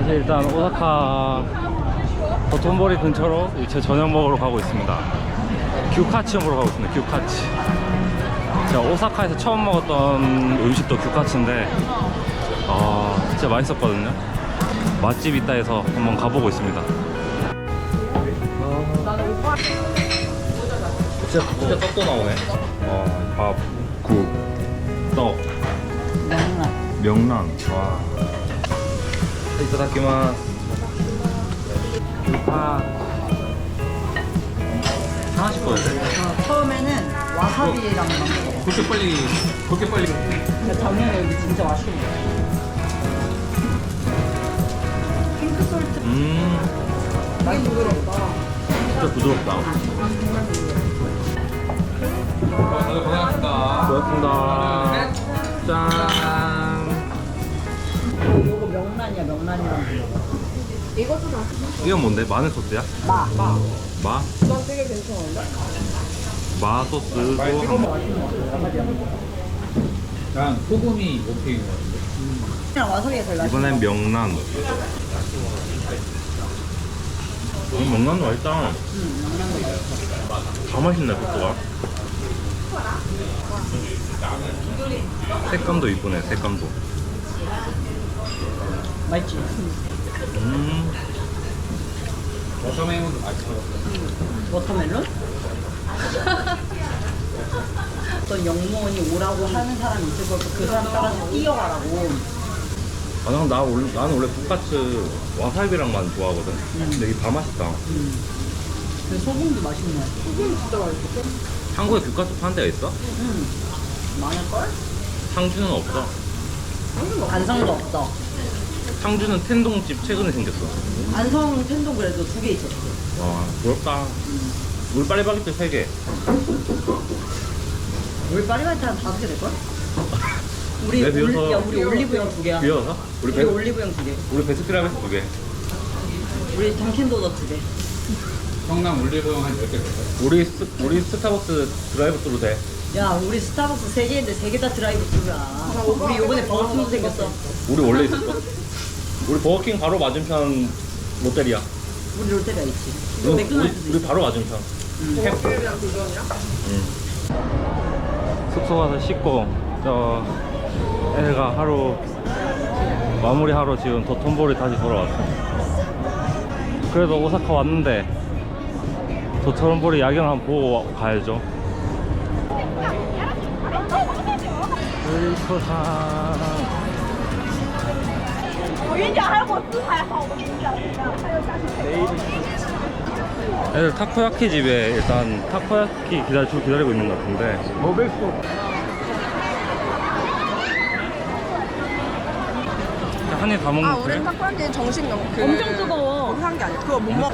사실 일단 오사카 도톤보리 근처로 제 저녁 먹으러 가고 있습니다. 규카치 먹으러 가고 있습니다. 규카치. 제가 오사카에서 처음 먹었던 음식도 규카치인데 아 진짜 맛있었거든요. 맛집 있다 해서 한번 가보고 있습니다. 진짜, 진짜 떡도 나오네. 어, 밥, 국, 떡, 명란. 명란. 와. 이타다키마스. 아. 하나씩 꺼야 돼? 어, 처음에는 와사비랑 먹어. 그렇게 빨리 그렇게 빨리 근데 작년에 여기 진짜 맛있게 음, 많이 부드럽다. 진짜 부드럽다. 다들 고생하셨습니다 고맙습니다. 짠. 명란이야, 명란이랑 불러. 이건 뭔데? 마늘 소스야? 마, 마. 마? 난 되게 괜찮은데? 마 소스도 한 난 소금이 오케이인 것 같은데 그냥 와사비가 제일 맛있어. 이번엔 명란. 음, 명란도 맛있다. 응, 명란도 맛있어. 다 맛있네, 소스가. 색감도 이쁘네, 색감도. 맛있지? 음, 워터멜론도 맛있어 워터멜론? 어떤 영무원이 오라고 하는 사람이 있을 거고 그 사람 따라서 뛰어가라고. 아, 난, 나 원래, 나는 원래 돈까스 와사비랑만 좋아하거든. 근데 이게 다 맛있다. 음. 근데 소금도 맛있네. 한국에 돈까스 파는 데가 있어? 음. 많을걸? 상주는 없어. 안성도 없어. 상주는 텐동집 최근에 생겼어. 안성 텐동 그래도 두 개 있었어. 와, 부럽다. 우리 파리바게뜨 3개. 우리 파리바게트 한 다섯 개 될걸? 우리 왜 비워서- 올, 야, 우리 올리브영 두 개야. 비어서? 우리, 우리 베, 올리브영 두 개. 우리 베스키라베스 2개. 우리 던킨도넛 두 개. 성남 올리브영 한 10개 됐어요 우리, 스, 우리 스타벅스 드라이브 스루 돼. 야, 우리 스타벅스 세 개인데 세 개 다 드라이브 스루야. 우리 요번에 버거킹도 생겼어. 우리 원래 있었어. 우리 버거킹 바로 맞은편 롯데리아. 우리 롯데리아 있지. 우리, 맥도날드도 우리, 우리 있어. 바로 맞은편. 버거킹이랑 도전이야? 숙소 가서 씻고 저 애가 하루 마무리 하러 지금 도톤보리 다시 돌아왔어. 그래도 오사카 왔는데 도톤보리 야경 한번 보고 가야죠. 의토상 我跟你讲，还有我姿态好，我跟你讲，还有下去。 애들 타코야키 집에 일단 타코야키 기다려 줄 기다리고 있는 것 같은데. 한 입 다 먹는 아, 거 우린 그래? 타코야키 정식 영 그... 엄청 뜨거워. 거기 한게 아니야. 그거 못 먹.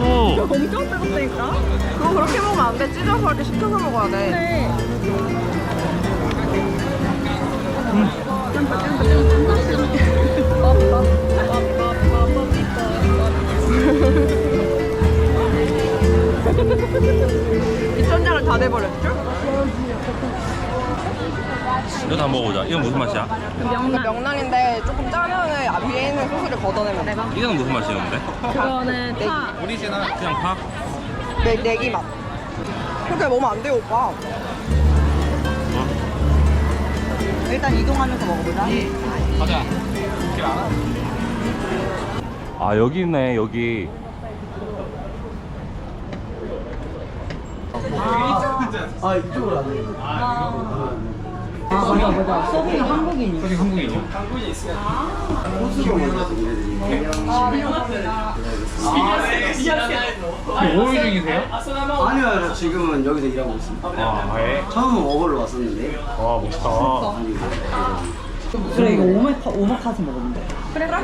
오! 엄청 뜨겁다니까? 그거 그렇게 먹으면 안 돼. 찢어서 이렇게 시켜서 먹어야 돼. 입천장을 다 내버렸죠? 이거 다 먹어보자. 이건 무슨 맛이야? 명란. 명란인데 조금 짜면은 앞 위에 있는 소스를 걷어내면 돼. 이건 무슨 맛이었는데? 그거는 파. 오리지널 그냥 파? 내, 내기 맛. 그렇게 먹으면 안 돼요, 오빠. 일단 이동하면서 먹어보자. 가자 길 알아? 아 여기네 여기 아, 맞아, 맞아. 서빙 한국인이. 서빙 한국인이요? 뭐 중이세요? 아니요, 지금은 여기서 일하고 있습니다. 아 왜? 처음은 먹으러 왔었는데, 아 멋있다 그래, 이거 오마카, 오마카세 먹으면 돼. 그래, 그래.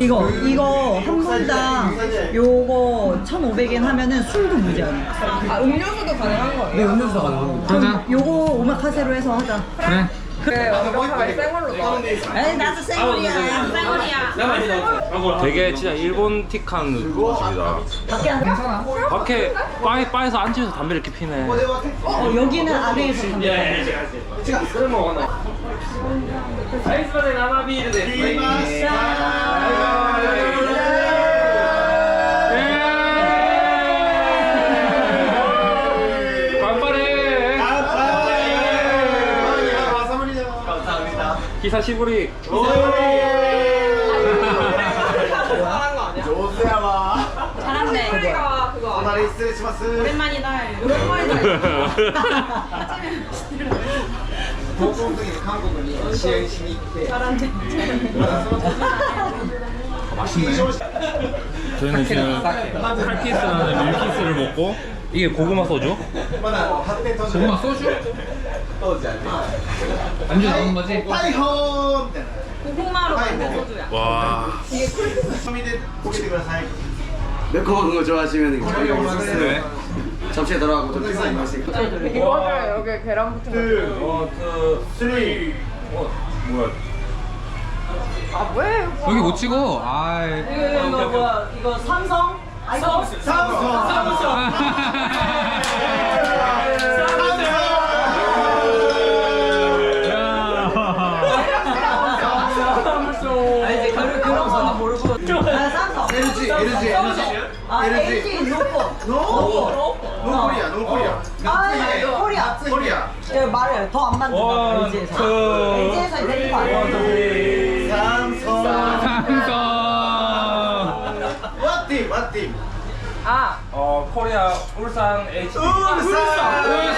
이거, 이거 한 분당 요거 1,500엔 하면은 술도 무제한이야. 아, 음료수도 가능한 거예요? 네, 음료수가 가능합니다. 그럼 요거 오마카세로 해서 하자. 그래 그래 완벽하게 생얼로 나와 에이 나도 생얼이야. 되게 진짜 일본틱한 집이다. 밖에 안 괜찮아. 밖에 바에, 바에서 앉으면서 담배 이렇게 피네. 어, 여기는 안에서 담배. 깜빡해. 기사 시부리. 잘한네. 소리가 그거 알아? 오랜만이다. 오랜만이다 맛있네. 저희는 지금 칼키스라는 밀키스를 먹고 이게 고구마 소주? 고구마 소주? 안주 나오는 거지? 고구마로 만든 소주야 와. 매콤한 거 좋아하시면 저희 여기 네. 접시에 들어가고 좀 비싼 거 있으니까. 이거 맞아요 여기 계란 붙은 거 원, 투, 쓰리. 어, 뭐야? 아왜 여기 못 찍어. 아. 이거 이거 뭐야? 이거 삼성? 아 이거 아 만든다 원, LG에서. 투, LG에서 되는 거 아니에요? 삼성. 삼성. 왓팀, 왓팀. 아 어, 코리아 울산 H. 감사합니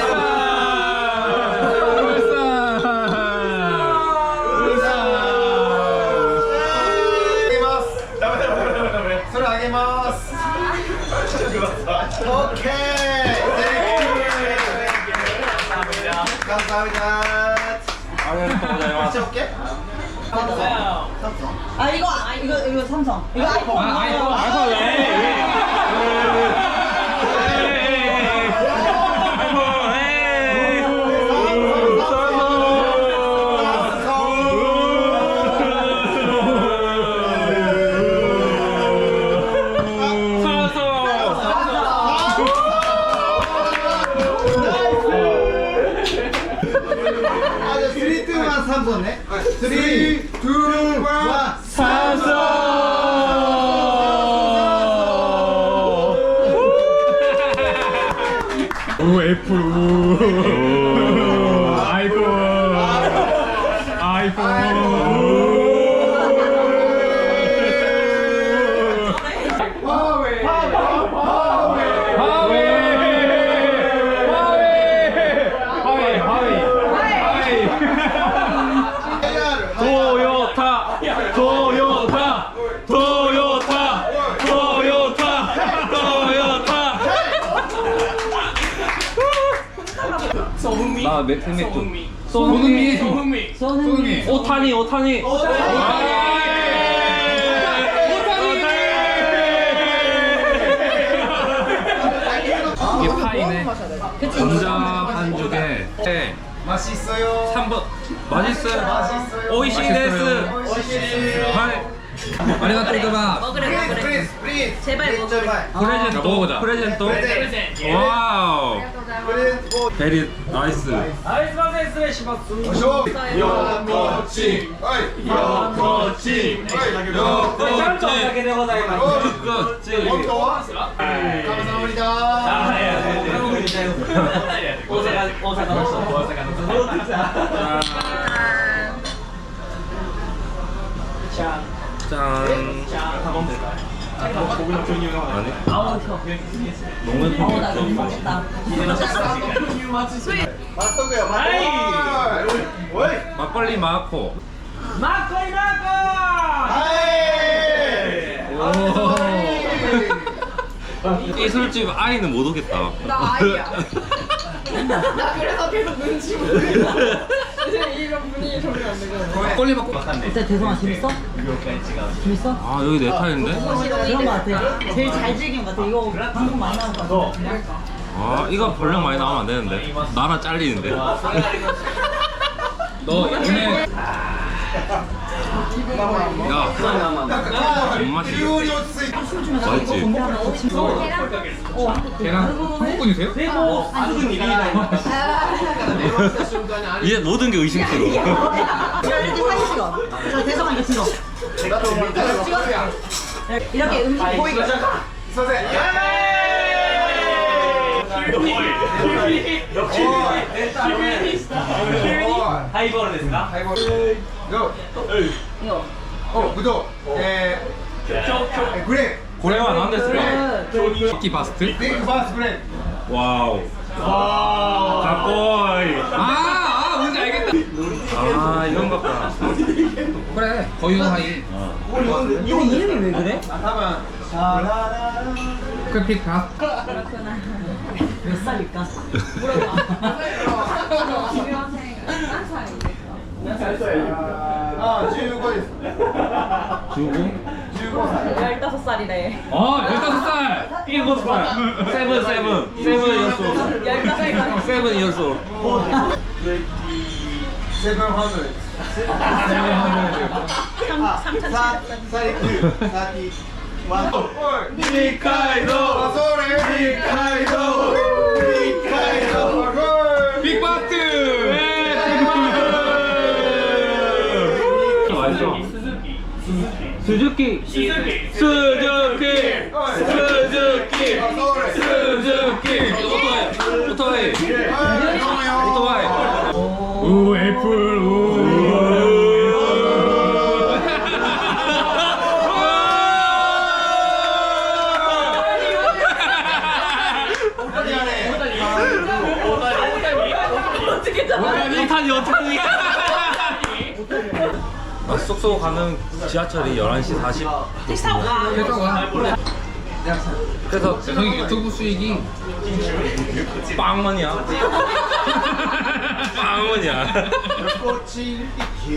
이거 이거 삼성. 이 아이폰. 토요타 토요타 토요타 토요타 토요타 나 맥주 손흥민. 손흥민. 손흥민. 오타니 오타니. 이게 파이네. 감자 반죽에. 네. 맛있어요. 3번. 맛있어요. 맛있어요. 오이시 데스. 하이 아리가또 고자마. 먹으래 먹으래 프리즈, 프리즈. 제발 먹으래 프레젠토 먹어보자. 프레젠토 프레젠. 와우 프리즈, 뭐, 베리 나이스 쇼. 요코치. 어이. 요코치. 어이. 요코치. 그거지 원도. 감사합니다. 짠 아니 너무. 맛도. 어이. 막걸리 마코. 이 술집 아이는 못 오겠다 나 아이야 나 그래서 계속 눈치 보고 이런 분위기 적응 안 되고 막걸리 먹고. 진짜 대성아 재밌어? 재밌어? 아 여기 내 타인데? 그런 거 같아. 제일 잘 즐긴 거 같아. 이거 방송 많이 나올 것 같아. 아 이거 분량 많이 나오면 안 되는데 나라 잘리는데 너 오늘 야 존맛이 맛있지? 걔랑 한국분이세요? 이제 모든 게 의심스러워 촬영지 사진 찍어. 찍어. 이렇게 음식 보이게. 이거. 구독 에 그래 고래와 나한테 쓰래 토끼 바스트? 빅 바스 그래 와우 가꼬이 아, 아 뭔지 알겠다 아 이런 것 같다 그래 거유 사이 이거 이름이 왜 그래? 쿨픽 밥? 그렇구나. 몇 살일까? 물어봐. 지명생 몇 살인데? 아, 지우고 있어. 주고? 지우고 15살이래. 어, 15살! 일곱 살. 세븐, 세븐. 이었어. 15살. 세븐 이었어. 세븐 허드. 아, 세븐 허드. 3,000살. 42. 42. 미카이도 미카이도 미카이도 빅마트 스즈키 스즈키 스즈키 스즈키 스즈키 오토바이. 오토바이. 오토바이. 오 애플. 오. 오타니 오타니 아, 쏙쏙 가는 지하철이 11시 40 그래서 그래서 저희 유튜브 수익이 빵원이야 빵원이야 横チン一気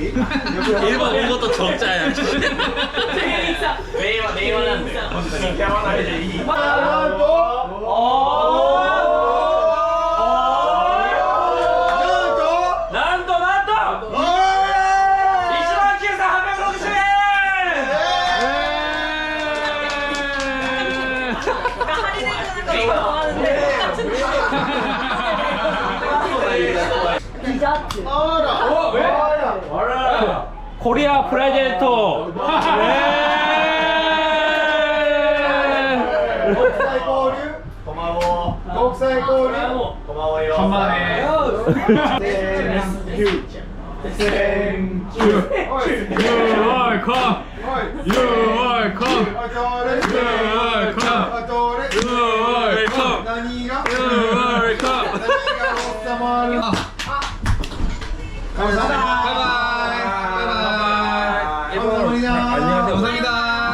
일본 온 것도 적자야 なん だってあらあらりゃプレゼントえー、国際交流こ国際交流こよこセンキューいま 감사합니다.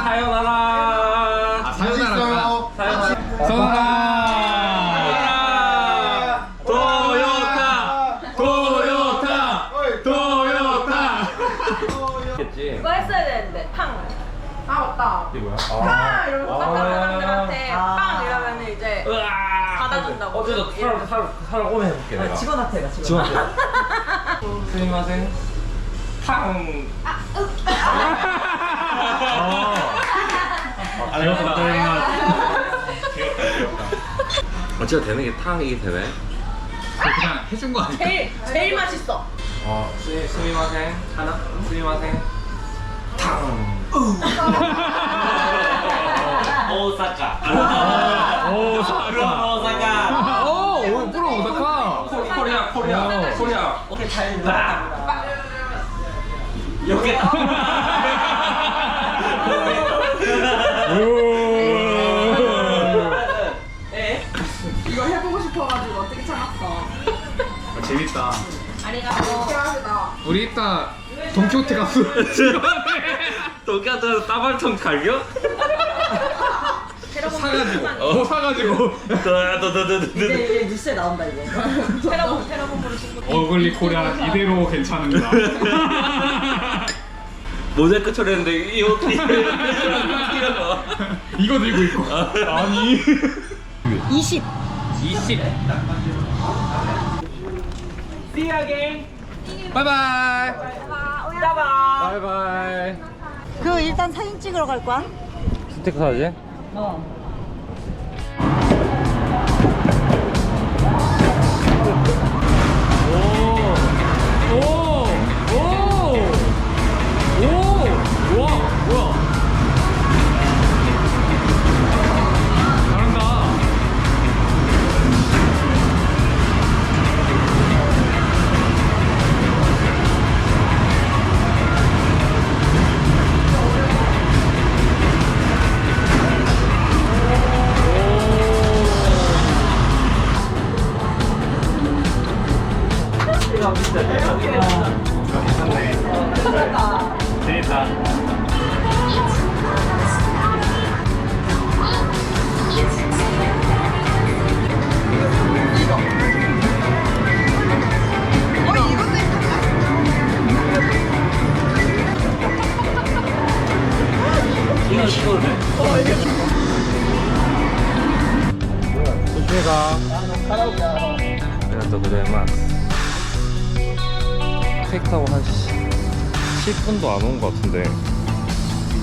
사연하라. 사연하라. 바이바이. 사라고. 해볼게. 내가. 직원한테 가 직원한테. 스미마생 탕. 아, 어찌가 되는 게 탕 이게 되네. 그냥 해준 거 아니야? 제일 제일 맛있어. 어 스, 스미마생 하나? 스미마생 탕. 오사카. 오사카. 오사카. 오, 오, 프로 오사카. 코리아 코리아 코리아 이렇게 잘 놀았다. 여기 이거 해보고 싶어가지고 어떻게 참았어? 재밌다. 아리가또. 대박이다. 우리 이따 동키호테 갔어. 도쿄에서 따발통 갈겨? 사가지고. 어, 사가지고. 더더더더더 이제, 이제 뉴스에 나온다, 이거. 테러범 테러범으로 친구. 어글리 코리아 이대로 괜찮은가? 모자이크 처리했는데 이 어떻게 이거 이거 들고 있고. 아니. 20. 20. 바이바이. 바이바이. 그 일단 사진 찍으러 갈 거야? 스티커 사진? 어. 10분도 안 온 것 같은데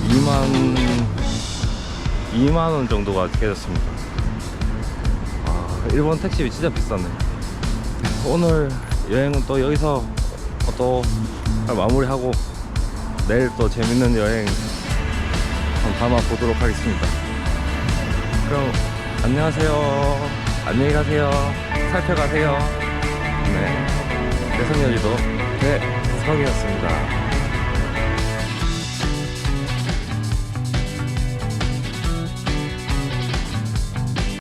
2만 2만 원 정도가 깨졌습니다. 아, 일본 택시비 진짜 비싸네. 오늘 여행은 또 여기서 또 마무리하고 내일 또 재밌는 여행 담아 보도록 하겠습니다. 그럼 안녕하세요. 안녕히 가세요. 살펴가세요. 네. 대성여지도 네, 성이었습니다.